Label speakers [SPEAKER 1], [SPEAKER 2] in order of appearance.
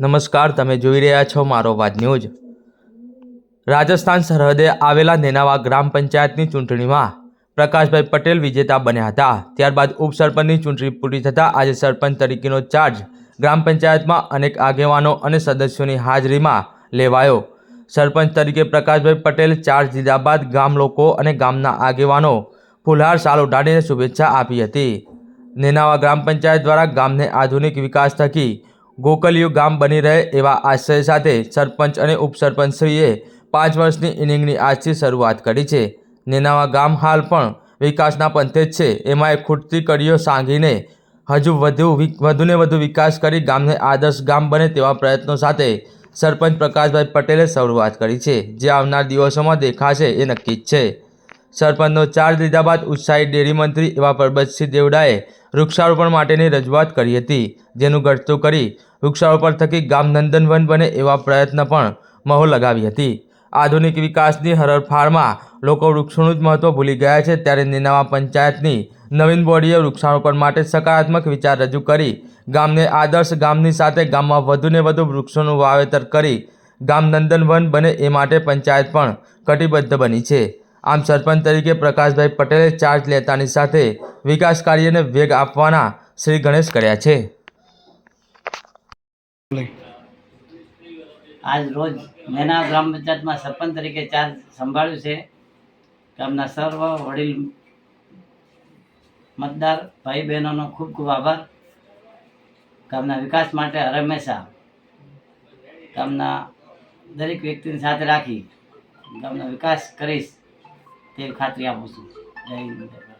[SPEAKER 1] નમસ્કાર, તમે જોઈ રહ્યા છો મારો વાત ન્યૂઝ. રાજસ્થાન સરહદે આવેલા નેનાવા ગ્રામ પંચાયતની ચૂંટણીમાં પ્રકાશભાઈ પટેલ વિજેતા બન્યા હતા. ત્યારબાદ ઉપસરપંચની ચૂંટણી પૂરી થતાં આજે સરપંચ તરીકેનો ચાર્જ ગ્રામ પંચાયતમાં અનેક આગેવાનો અને સદસ્યોની હાજરીમાં લેવાયો. સરપંચ તરીકે પ્રકાશભાઈ પટેલ ચાર્જ લીધા બાદ ગામ લોકો અને ગામના આગેવાનો ફુલહાર શાલ ઉડાડીને શુભેચ્છા આપી હતી. નેનાવા ગ્રામ પંચાયત દ્વારા ગામને આધુનિક વિકાસ થકી ગોકલિયું ગામ બની રહે એવા આશય સાથે સરપંચ અને ઉપસરપંચશ્રીએ પાંચ વર્ષની ઇનિંગની આજથી શરૂઆત કરી છે. નેનાવા ગામ હાલ પણ વિકાસના પંથે જ છે. એમાં એક ખૂટતી કડીઓ સાંગીને હજુ વધુ વધુને વધુ વિકાસ કરી ગામને આદર્શ ગામ બને તેવા પ્રયત્નો સાથે સરપંચ પ્રકાશભાઈ પટેલે શરૂઆત કરી છે. જે આવનાર દિવસોમાં દેખાશે એ નક્કી જ છે. સરપંચનો ચાર્જ લીધા બાદ ઉત્સાહી ડેરી મંત્રી એવા પરબતસિંહ દેવડાએ વૃક્ષારોપણ માટેની રજૂઆત કરી હતી, જેનું ઘટતું કરી વૃક્ષારોપણ થકી ગામ નંદનવન બને એવા પ્રયત્ન પણ મહો લગાવી હતી. આધુનિક વિકાસની હરરફાળમાં લોકો વૃક્ષોનું જ મહત્ત્વ ભૂલી ગયા છે, ત્યારે નેનાવા પંચાયતની નવીન બોડીએ વૃક્ષારોપણ માટે સકારાત્મક વિચાર રજૂ કરી, ગામને આદર્શ ગામની સાથે ગામમાં વધુને વધુ વૃક્ષોનું વાવેતર કરી, ગામ નંદનવન બને એ માટે પંચાયત પણ કટિબદ્ધ બની છે. આમ સરપંચ તરીકે પ્રકાશભાઈ પટેલે ચાર્જ લેતાની સાથે વિકાસ કાર્યને વેગ આપવાના શ્રી ગણેશ કર્યા છે.
[SPEAKER 2] આજ રોજ મેના ગ્રામ પંચાયતમાં સરપંચ તરીકે ચાર્જ સંભાળ્યું છે. ગામના સર્વ વડીલ, મતદાર ભાઈ બહેનોનો ખૂબ ખૂબ આભાર. ગામના વિકાસ માટે હંમેશા ગામના દરેક વ્યક્તિની સાથે રાખી ગામનો વિકાસ કરીશ. તેવી ખાતરી આપું છું. જય